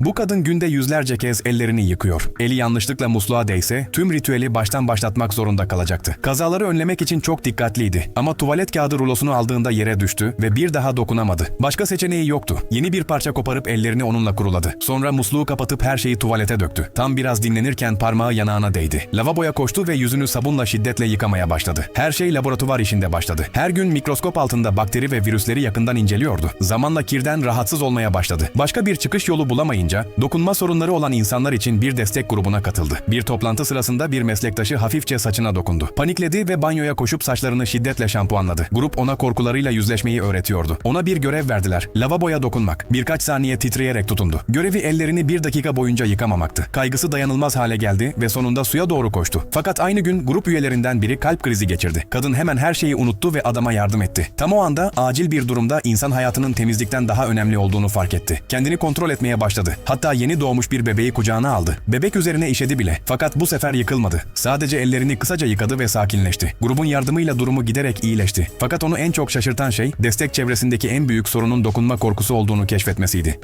Bu kadın günde yüzlerce kez ellerini yıkıyor. Eli yanlışlıkla musluğa değse tüm ritüeli baştan başlatmak zorunda kalacaktı. Kazaları önlemek için çok dikkatliydi ama tuvalet kağıdı rulosunu aldığında yere düştü ve bir daha dokunamadı. Başka seçeneği yoktu. Yeni bir parça koparıp ellerini onunla kuruladı. Sonra musluğu kapatıp her şeyi tuvalete döktü. Tam biraz dinlenirken parmağı yanağına değdi. Lavaboya koştu ve yüzünü sabunla şiddetle yıkamaya başladı. Her şey laboratuvar işinde başladı. Her gün mikroskop altında bakteri ve virüsleri yakından inceliyordu. Zamanla kirden rahatsız olmaya başladı. Başka bir çıkış yolu bulamayınca dokunma sorunları olan insanlar için bir destek grubuna katıldı. Bir toplantı sırasında bir meslektaşı hafifçe saçına dokundu. Panikledi ve banyoya koşup saçlarını şiddetle şampuanladı. Grup ona korkularıyla yüzleşmeyi öğretiyordu. Ona bir görev verdiler. Lavaboya dokunmak. Birkaç saniye titreyerek tutundu. Görevi ellerini bir dakika boyunca yıkamamaktı. Kaygısı dayanılmaz hale geldi ve sonunda suya doğru koştu. Fakat aynı gün grup üyelerinden biri kalp krizi geçirdi. Kadın hemen her şeyi unuttu ve adama yardım etti. Tam o anda acil bir durumda insan hayatının temizlikten daha önemli olduğunu fark etti. Kendini kontrol etmeye başladı. Hatta yeni doğmuş bir bebeği kucağına aldı. Bebek üzerine işedi bile. Fakat bu sefer yıkılmadı. Sadece ellerini kısaca yıkadı ve sakinleşti. Grubun yardımıyla durumu giderek iyileşti. Fakat onu en çok şaşırtan şey destek çevresindeki en büyük sorunun dokunma korkusu olduğunu keşfetmesiydi.